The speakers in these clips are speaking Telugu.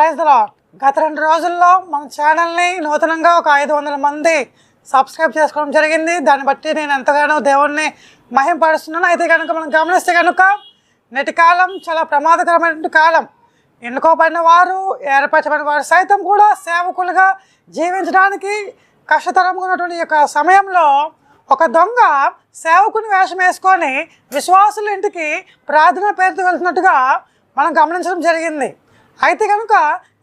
ప్రైజ్ గత రెండు రోజుల్లో మన ఛానల్ని నూతనంగా ఒక ఐదు వందల మంది సబ్స్క్రైబ్ చేసుకోవడం జరిగింది. దాన్ని బట్టి నేను ఎంతగానో దేవుణ్ణి మహింపరుస్తున్నాను. అయితే కనుక మనం గమనిస్తే కనుక నేటి కాలం చాలా ప్రమాదకరమైనటువంటి కాలం. ఎన్నుకోబడిన వారు ఏర్పరచబడిన వారు సైతం కూడా సేవకులుగా జీవించడానికి కష్టతరంగా ఉన్నటువంటి యొక్క సమయంలో ఒక దొంగ సేవకుని వేషం వేసుకొని విశ్వాసుల ఇంటికి ప్రార్థన పేరుతో వెళ్తున్నట్టుగా మనం గమనించడం జరిగింది. అయితే కనుక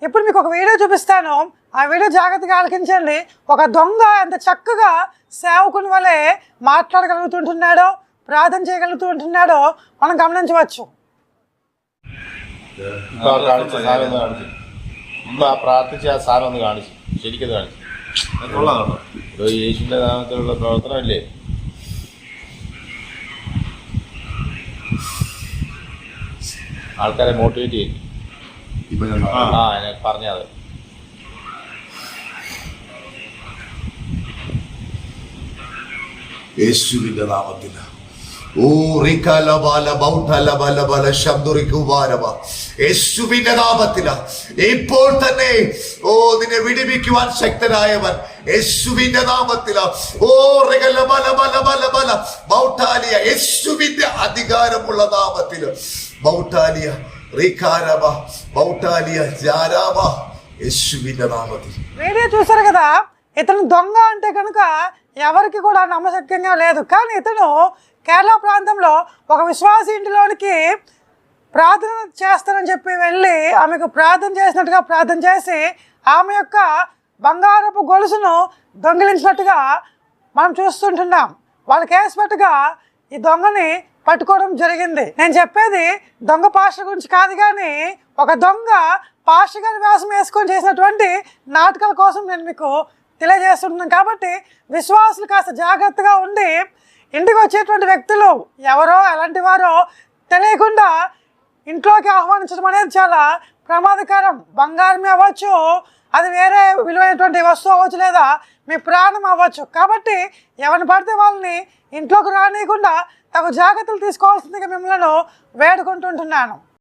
ఇప్పుడు మీకు ఒక వీడియో చూపిస్తాను ఆ వీడియో జాగ్రత్తగా ఆలకించండి ఒక దొంగ ఎంత చక్కగా సేవకుని వలె మాట్లాడగలుగుతుంటున్నాడో ప్రార్థన చేయగలుగుతుంటున్నాడో మనం గమనించవచ్చు ഇപ്പൊ ആ കാണിച്ച സാധനം ഒന്ന് കാണിച്ചു ഇപ്പൊ ആ പ്രാർത്ഥിച്ച ആ സാധനം ഒന്ന് കാണിച്ചു ശരിക്കും കാണിച്ചു കൊള്ളാം കേട്ടോ ഇപ്പൊ യേശുവിന്റെ നാമത്തിലുള്ള പ്രവർത്തനമല്ലേ ആൾക്കാരെ മോട്ടിവേറ്റ് ചെയ്യും ഇപ്പൊ ആ പറഞ്ഞത്. യേശുവിന്റെ നാമത്തിൽ. യേശുവിന്റെ നാമത്തില ഇപ്പോൾ തന്നെ ഓ നിന്നെ വിടിവിക്കുവാൻ ശക്തനായവൻ യേശുവിന്റെ നാമത്തില ഓ റികല ബല ബല ബല ബല ബൗട്ടാലിയ യേശുവിന്റെ അധികാരമുള്ള നാമത്തിൽ ബൗട്ടാലിയ వీడియో చూసారు కదా ఇతను దొంగ అంటే కనుక ఎవరికి కూడా నమ్మశక్యంగా లేదు. కానీ ఇతను కేరళ ప్రాంతంలో ఒక విశ్వాస ఇంటిలోనికి ప్రార్థన చేస్తానని చెప్పి వెళ్ళి ఆమెకు ప్రార్థన చేసినట్టుగా ప్రార్థన చేసి ఆమె యొక్క బంగారపు గొలుసును దొంగిలించినట్టుగా మనం చూస్తుంటున్నాం. వాళ్ళ కేసు పట్టుగా ఈ దొంగని పట్టుకోవడం జరిగింది. నేను చెప్పేది దొంగ పాస్టర్ గురించి కాదు కానీ ఒక దొంగ పాస్టర్ గారి వ్యాసం వేసుకొని చేసినటువంటి నాటకాల కోసం నేను మీకు తెలియజేస్తున్నాను కాబట్టి విశ్వాసులు కాస్త జాగ్రత్తగా ఉండి ఇంటికి వచ్చేటువంటి వ్యక్తులు ఎవరో ఎలాంటి వారో తెలియకుండా ఇంట్లోకి ఆహ్వానించడం అనేది చాలా ప్రమాదకరం. బంగారం అవ్వచ్చు అది వేరే విలువైనటువంటి వస్తువు అవ్వచ్చు లేదా? మీ ప్రాణం అవ్వచ్చు. కాబట్టి ఎవరిని పడితే వాళ్ళని ఇంట్లోకి రానియకుండా తగు జాగ్రత్తలు తీసుకోవాల్సిందిగా మిమ్మల్ని వేడుకుంటుంటున్నాను.